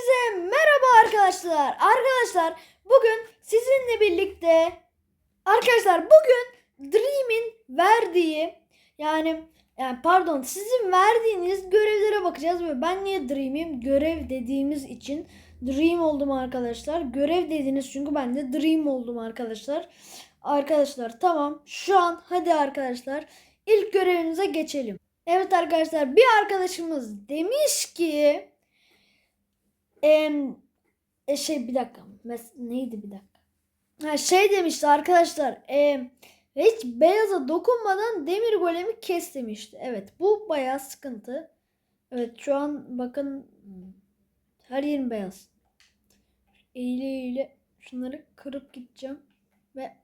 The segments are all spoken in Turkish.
Hepinize merhaba arkadaşlar. Arkadaşlar bugün sizinle birlikte arkadaşlar bugün Dream'in verdiği yani yani pardon sizin verdiğiniz görevlere bakacağız ve ben niye Dream'im görev dediğimiz için Dream oldum arkadaşlar. Görev dediniz çünkü ben de Dream oldum arkadaşlar. Arkadaşlar tamam şu an hadi arkadaşlar ilk görevimize geçelim. Evet arkadaşlar bir arkadaşımız demiş ki e, şey bir dakika. Mes neydi bir dakika. Ha, şey demişti arkadaşlar. em, hiç beyaza dokunmadan demir golemi kes demişti. Evet bu bayağı sıkıntı. Evet şu an bakın her yerim beyaz. Eğile eğile şunları kırıp gideceğim. Ve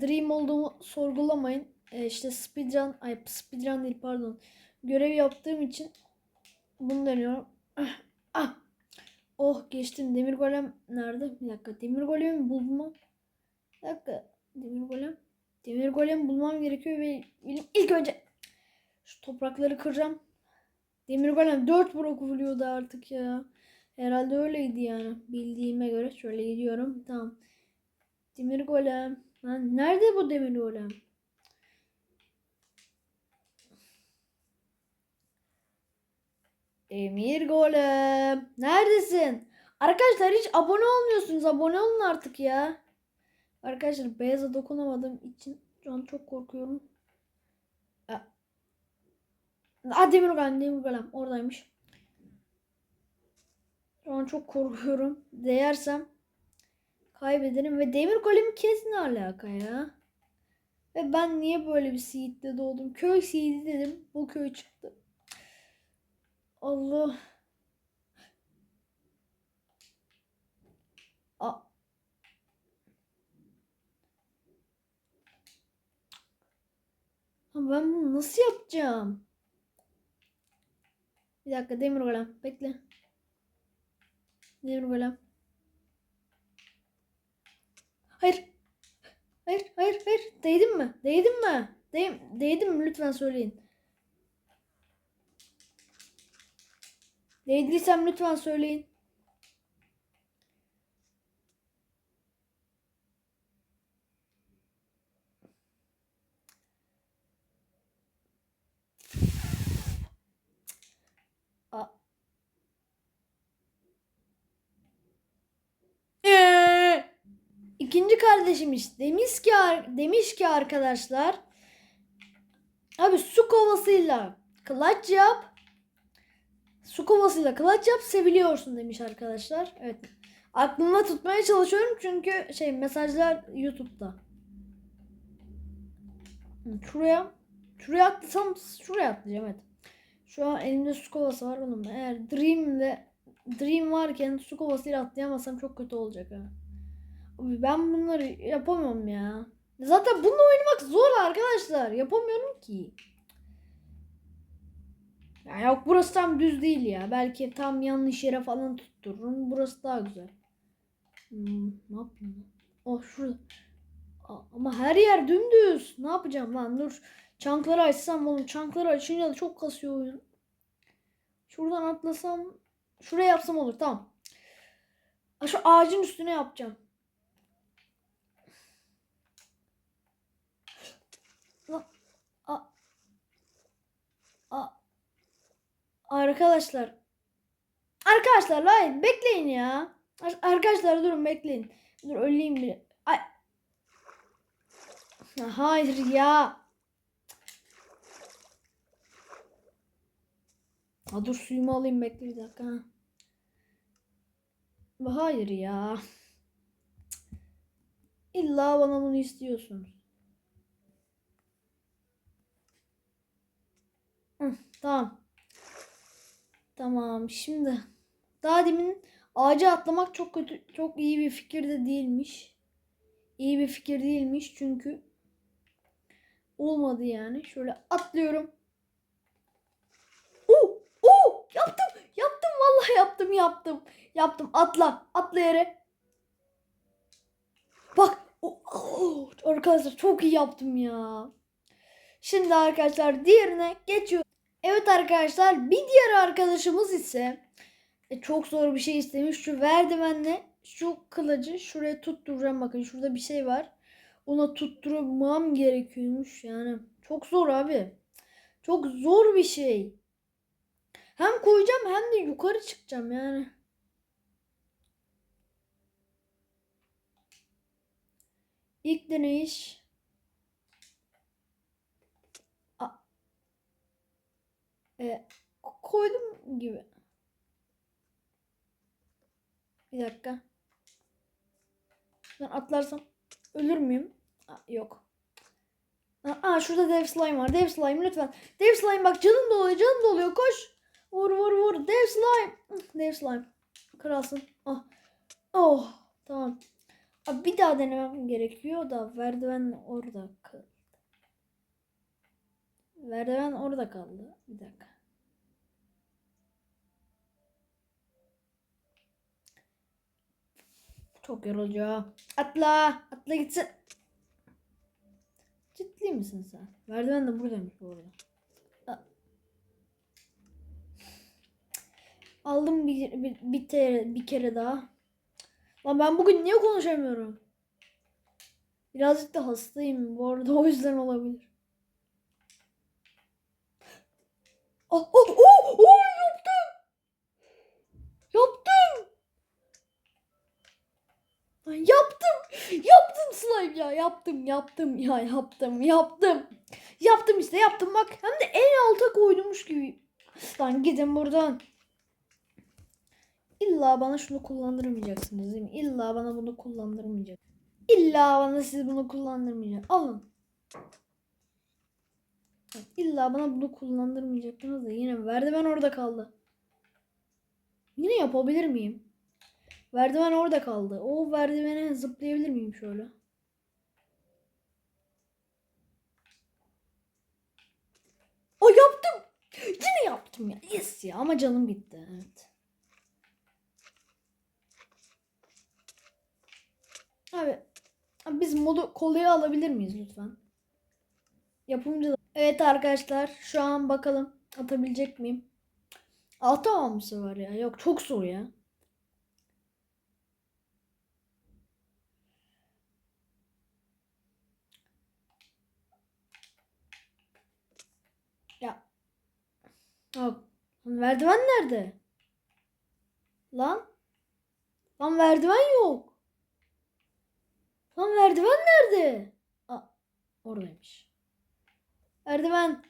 Dream olduğumu sorgulamayın. E, işte speedrun, ay speedrun değil pardon. Görev yaptığım için bunu deniyorum. Ah, ah. Oh geçtim. Demir golem nerede? Bir dakika. Demir golemi bulmam. Bir dakika. Demir golem. Demir golem bulmam gerekiyor ve benim ilk önce şu toprakları kıracağım. Demir golem 4 blok vuruyordu artık ya. Herhalde öyleydi yani. Bildiğime göre şöyle gidiyorum. Tamam. Demir golem. Lan nerede bu demir golem? Emir Golem. Neredesin? Arkadaşlar hiç abone olmuyorsunuz. Abone olun artık ya. Arkadaşlar beyaza dokunamadığım için şu an çok korkuyorum. Aa, Demir Golem, Demir Golem oradaymış. Şu an çok korkuyorum. Değersem kaybederim ve Demir Golem'i kes ne alaka ya? Ve ben niye böyle bir seed'de doğdum? Köy seed'i dedim. Bu köy çıktı. Allah. A ben bunu nasıl yapacağım? Bir dakika demir golem bekle. Demir golem. Hayır. Hayır, hayır, hayır. Değdim mi? Değdim mi? Değ değdim mi? Lütfen söyleyin. Değdiysem lütfen söyleyin. İkinci kardeşimiz demiş ki demiş ki arkadaşlar abi su kovasıyla clutch yap su kovasıyla clutch yap seviliyorsun demiş arkadaşlar. Evet. Aklımda tutmaya çalışıyorum çünkü şey mesajlar YouTube'da. Şuraya şuraya atlasam şuraya atlayacağım evet. Şu an elimde su kovası var oğlum. Eğer Dream'le Dream varken su kovasıyla atlayamazsam çok kötü olacak ha. Ben bunları yapamam ya. Zaten bununla oynamak zor arkadaşlar. Yapamıyorum ki. Ya yok burası tam düz değil ya. Belki tam yanlış yere falan tuttururum. Burası daha güzel. Hmm, ne yapayım? Oh şurada. Ama her yer dümdüz. Ne yapacağım lan? Dur. Çankları açsam oğlum. Çankları açınca da çok kasıyor oyun. Şuradan atlasam. Şuraya yapsam olur. Tamam. Şu ağacın üstüne yapacağım. Lan. A. A. Arkadaşlar. Arkadaşlar hayır bekleyin ya. Ar- Arkadaşlar durun bekleyin. Dur öleyim bir. Ay. Hayır ya. Ha dur suyumu alayım bekle bir dakika. ha. Hayır ya. İlla bana bunu istiyorsunuz. Hı, tamam. Tamam şimdi daha demin ağaca atlamak çok kötü çok iyi bir fikir de değilmiş. İyi bir fikir değilmiş çünkü olmadı yani. Şöyle atlıyorum. Oo, oo, yaptım. Yaptım vallahi yaptım, yaptım. Yaptım. Atla. Atla yere. Bak. Oo, oo, arkadaşlar çok iyi yaptım ya. Şimdi arkadaşlar diğerine geçiyor. Evet arkadaşlar bir diğer arkadaşımız ise E, çok zor bir şey istemiş. Şu verdivenle şu kılıcı şuraya tutturacağım. Bakın şurada bir şey var. Ona tutturmam gerekiyormuş. Yani çok zor abi. Çok zor bir şey. Hem koyacağım hem de yukarı çıkacağım yani. İlk deneyiş. E, koydum gibi. Bir dakika. Ben atlarsam ölür müyüm? Aa, yok. Aa, şurada dev slime var. Dev slime lütfen. Dev slime bak canım doluyor canım doluyor koş. Vur vur vur. Dev slime. Dev slime. Kralsın. Ah. Oh. Tamam. Abi bir daha denemem gerekiyor da merdiven orada kaldı. Merdiven orada kaldı. Bir dakika. Çok yorucu. Atla. Atla gitsin. Ciddi misin sen? Merdiven de buradaymış bu arada. Aldım bir, bir, bir, te- bir kere daha. Lan ben bugün niye konuşamıyorum? Birazcık da hastayım bu arada o yüzden olabilir. Oh, oh, oh, oh, yaptım. Yaptım. Ay, yaptım. Yaptım slime ya. Yaptım, yaptım ya. Yaptım, yaptım. Yaptım işte, yaptım bak. Hem de en alta koydumuş gibi. Lan gidin buradan. İlla bana şunu kullandırmayacaksınız değil mi? İlla bana bunu kullandırmayacak. İlla bana siz bunu kullandırmayacaksınız. Alın. İlla bana bunu kullandırmayacaktınız da yine merdiven orada kaldı. Yine yapabilir miyim? Merdiven orada kaldı. O merdivene zıplayabilir miyim şöyle? O yaptım. Yine yaptım ya. Yes ya ama canım gitti. Evet. Abi, abi biz modu kolaya alabilir miyiz lütfen? Yapımcı Evet arkadaşlar şu an bakalım atabilecek miyim? Atamam bu sefer ya. Yok çok zor. Ya. Abi, merdiven nerede? Lan? Lan merdiven yok. Lan merdiven nerede? Aa, oradaymış. Merdiven.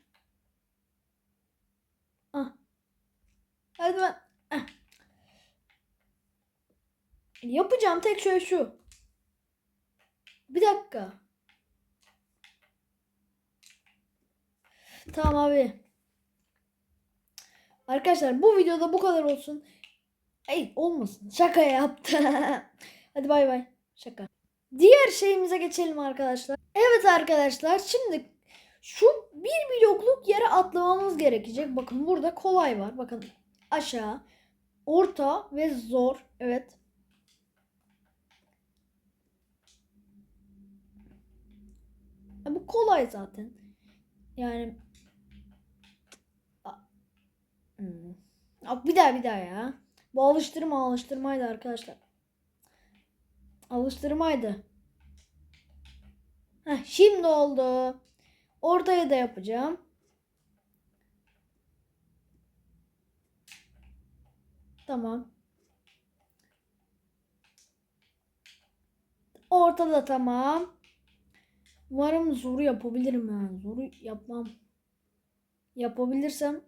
Ah. Merdiven. Ah. Yapacağım tek şey şu. Bir dakika. Tamam abi. Arkadaşlar bu videoda bu kadar olsun. Ay olmasın. Şaka yaptım. Hadi bay bay. Şaka. Diğer şeyimize geçelim arkadaşlar. Evet arkadaşlar şimdi şu bir blokluk yere atlamamız gerekecek. Bakın burada kolay var. Bakın aşağı, orta ve zor. Evet. Ya bu kolay zaten. Yani Hmm. Bir daha bir daha ya. Bu alıştırma alıştırmaydı arkadaşlar. Alıştırmaydı. Heh, şimdi oldu. Ortaya da yapacağım. Tamam. Ortada tamam. Umarım zoru yapabilirim yani. Zoru yapmam. Yapabilirsem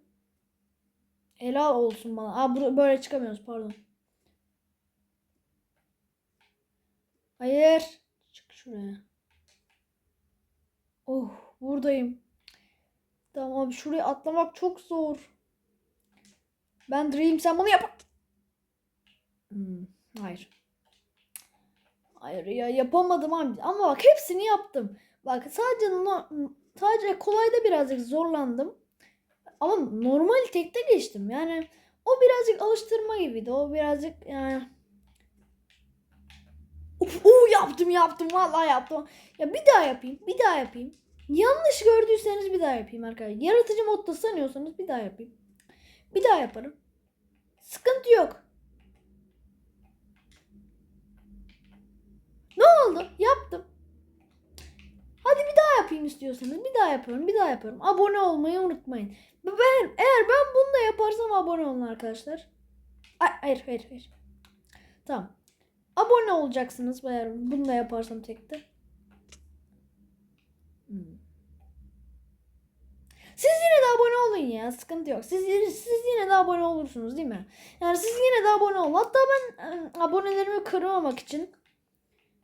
helal olsun bana. Aa böyle çıkamıyoruz pardon. Hayır. Çık şuraya. Oh buradayım. Tamam abi şuraya atlamak çok zor. Ben Dream sen bunu yap. Hmm, hayır. Hayır ya yapamadım abi. Ama bak hepsini yaptım. Bak sadece sadece kolayda birazcık zorlandım ama normal tekte geçtim. Yani o birazcık alıştırma gibiydi. O birazcık yani Uf, uf yaptım yaptım vallahi yaptım. Ya bir daha yapayım. Bir daha yapayım. Yanlış gördüyseniz bir daha yapayım arkadaşlar. Yaratıcı modda sanıyorsanız bir daha yapayım. Bir daha yaparım. Sıkıntı yok. Ne oldu? Yaptım istiyorsanız bir daha yapıyorum. Bir daha yapıyorum. Abone olmayı unutmayın. Ben eğer ben bunu da yaparsam abone olun arkadaşlar. Ay, hayır hayır hayır. Tamam. Abone olacaksınız eğer bunu da yaparsam tekte. Hmm. Siz yine de abone olun ya. Sıkıntı yok. Siz, siz yine de abone olursunuz değil mi? Yani siz yine de abone olun. Hatta ben e, abonelerimi kırmamak için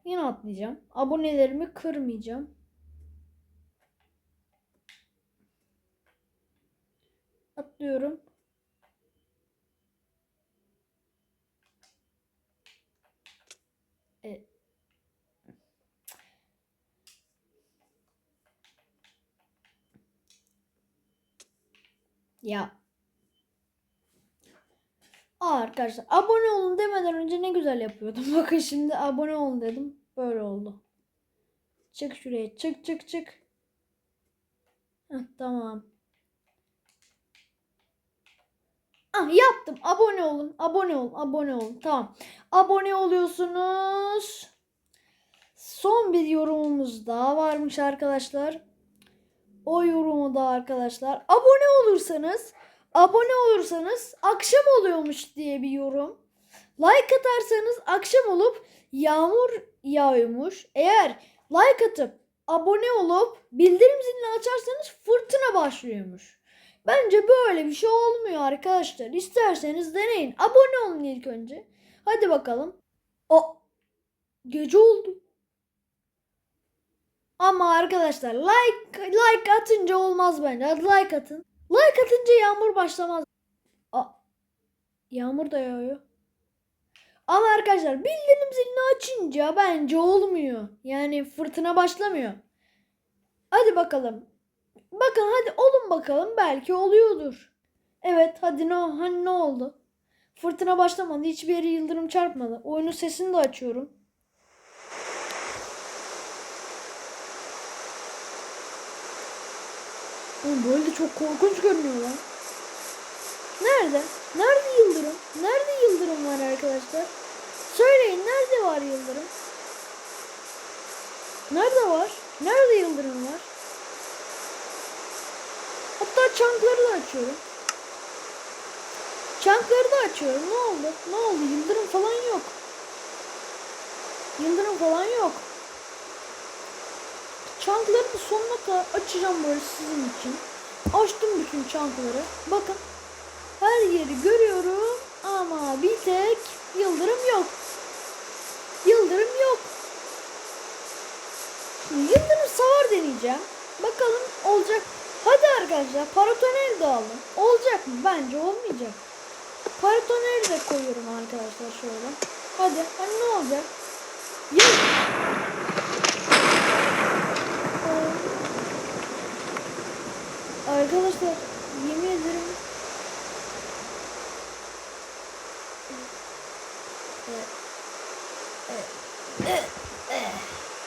yine atlayacağım. Abonelerimi kırmayacağım. Atlıyorum. E, Ya. Aa, arkadaşlar abone olun demeden önce ne güzel yapıyordum. Bakın şimdi abone olun dedim. Böyle oldu. Çık şuraya. Çık çık çık. Heh, tamam. Ah yaptım. Abone olun. Abone olun. Abone olun. Tamam. Abone oluyorsunuz. Son bir yorumumuz daha varmış arkadaşlar. O yorumu da arkadaşlar. Abone olursanız abone olursanız akşam oluyormuş diye bir yorum. Like atarsanız akşam olup yağmur yağıyormuş. Eğer like atıp abone olup bildirim zilini açarsanız fırtına başlıyormuş. Bence böyle bir şey olmuyor arkadaşlar. İsterseniz deneyin. Abone olun ilk önce. Hadi bakalım. O gece oldu. Ama arkadaşlar like like atınca olmaz bence. Hadi like atın. Like atınca yağmur başlamaz. Aa, yağmur da yağıyor. Ama arkadaşlar bildirim zilini açınca bence olmuyor. Yani fırtına başlamıyor. Hadi bakalım. Bakın hadi olun bakalım belki oluyordur. Evet hadi ne hani ne oldu? Fırtına başlamadı. Hiçbir yere yıldırım çarpmadı. Oyunun sesini de açıyorum. Oğlum böyle de çok korkunç görünüyor lan. Nerede? Nerede yıldırım? Nerede yıldırım var arkadaşlar? Söyleyin nerede var yıldırım? Nerede var? Nerede yıldırım var? Hatta çankları da açıyorum. Çankları da açıyorum. Ne oldu? Ne oldu? Yıldırım falan yok. Yıldırım falan yok. Çankları da sonuna kadar açacağım böyle sizin için. Açtım bütün çankları. Bakın. Her yeri görüyorum ama bir tek yıldırım yok. Yıldırım yok. Şimdi yıldırım savar deneyeceğim. Bakalım olacak. Hadi arkadaşlar paratonel de alın. Olacak mı? Bence olmayacak. Paratonel de koyuyorum arkadaşlar şöyle. Hadi. Hani ne olacak? Yıldırım. Arkadaşlar yemin ederim